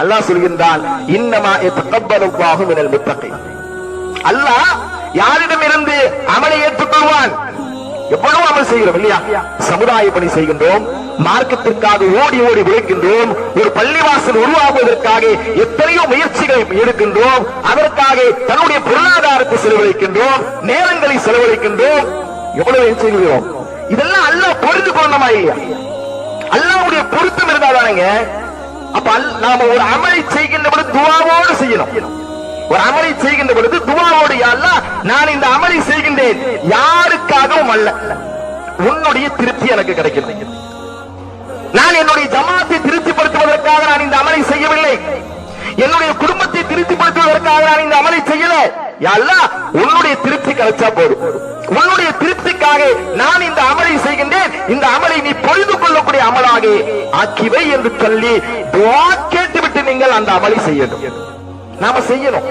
அல்லாஹ் சொல்கின்றான் இன்னமா எத்தகப்பலுல்லாஹு மினல் முத்தகை அல்லாஹ் யாரிடமிருந்து அமலை ஏற்றுக்கொள்வான்? எவ்வளவு அமல் செய்கிறோம் இல்லையா? சமுதாய பணி செய்கின்றோம் மார்க்கத்திற்காக ஓடி ஓடி உழைக்கின்றோம் ஒரு பள்ளிவாசல் உருவாக்குவதற்காக எத்தனையோ முயற்சிகளை எடுக்கின்றோம் அதற்காக தன்னுடைய பொருளாதாரத்தை செலவழிக்கின்றோம் நேரங்களை செலவழிக்கின்றோம். எவ்வளவு செய்கிறோம்? இதெல்லாம் அல்லாஹ் பொறுத்து கொள்ளணுமா இல்லையா? அல்லாவுடைய பொருத்தம் இருந்தாதானங்க அப்ப நாம ஒரு அமலை செய்கின்ற பொழுது துவாவோடு செய்யணும். ஒரு அமலை செய்கின்ற பொழுது துவாவோடு யா நான் இந்த அமலை செய்கின்றேன். யாருக்காகவும் அல்ல. உன்னுடைய திருப்தி எனக்கு கிடைக்கிறது. நான் என்னுடைய ஜமாத்தை திருப்திப்படுத்துவதற்காக நான் இந்த அமலை செய்யவில்லை. என்னுடைய குடும்பத்தை திருப்திப்படுத்துவதற்காக நான் இந்த அமலை செய்யல. யா உன்னுடைய திருப்தி கிடைச்சா போதும். உன்னுடைய திருப்திக்காக நான் இந்த அமலை செய்கின்றேன் இந்த அமலை நீ பொழுது கொள்ளக்கூடிய அமலாக ஆக்கிவை என்று சொல்லி துவா கேட்டுவிட்டு நீங்கள் அந்த அமளி செய்யணும். நாம செய்யணும்.